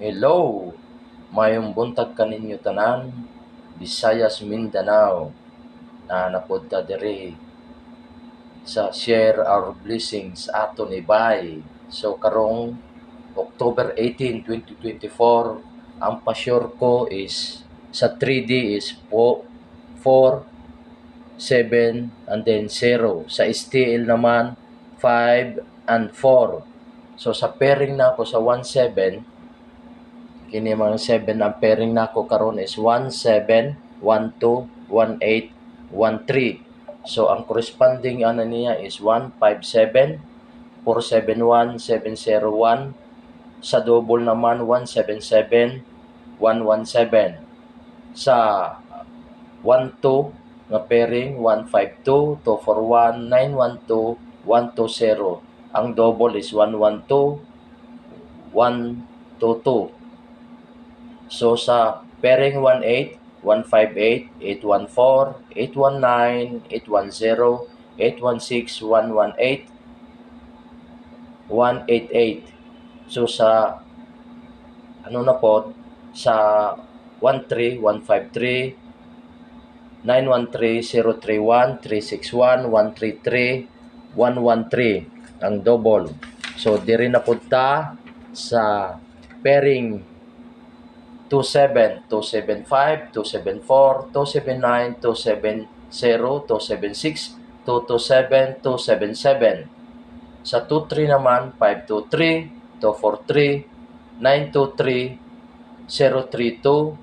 Hello, mayong buntag kaninyo tanan, Visayas Mindanao, na napod ta diri sa share our blessings ato ni Bay. So karong October 18, 2024, ang pa-sure ko is sa 3D is po 4 7 and then 0. Sa STL naman 5 and 4. So sa pairing na ako sa 1 7 kini mga 7 ang pairing nako karon is 17 12 18 13 so ang corresponding ano niya is 157 471 701 sa double naman 177 117 sa 12 nga pairing 152 241 912 120 ang double is 112 122 So sa pairing 18, 158, 814, 819, 810, 816, 118, 188. So sa ano na po sa 13, 153, 913, 031, 361, 133, 113 ang double. So diri na punta sa pairing 27, 275, 274, 279, 270, 276, 227, 277. Sa 23 naman, 523, 243, 923, 032,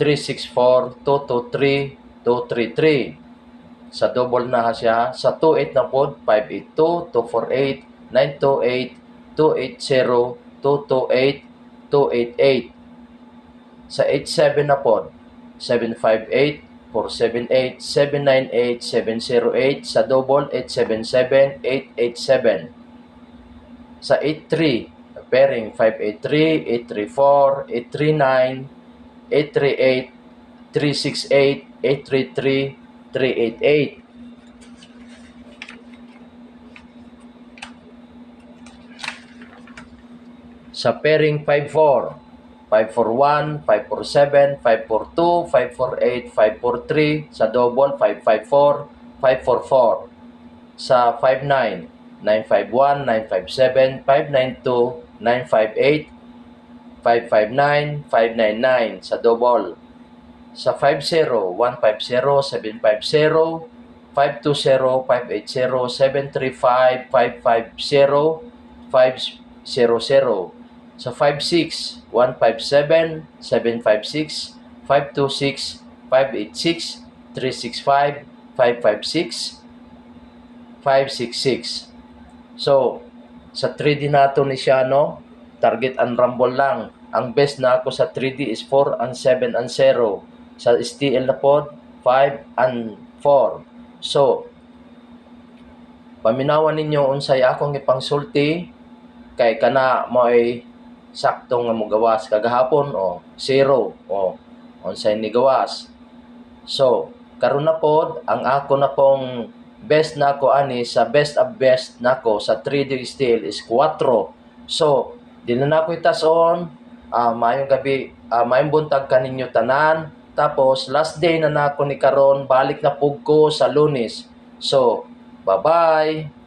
364, 223, 233. Sa double na siya, sa 28 na po, 582, 248, 928, 280, 228, 288 sa 87 na po 758 478 798 708 sa double 877 887 sa 83 pairing 583 834 839 838 368 833 388 sa pairing 54 541, 547, 542, 548, 543, sa double 554, 544. Sa 59, 951, 957, 592, 958, 559, 599 sa double. Sa 50, 150, 750, 520, 580, 735, 550, 500 sa 56, 157, 756, 526, 586, 365, 556, 566. So, sa 3D nato ni siya, no? Target and rumble lang. Ang best na ako sa 3D is 4 and 7 and 0. Sa STL na pod, 5 and 4. So, paminawan ninyo unsay akong ipangsulti kay kana mo ay sakto nga mo gawas kagahapon o zero o unsay ni gawas. So karon na pod ang ako na pong best na ako ani sa best of best nako sa 3D steel is 4 so dili na ako itason uh, mayong gabi uh, mayong buntag kaninyo tanan. Tapos last day na nako ni karon balik na pug ko sa lunes. So bye bye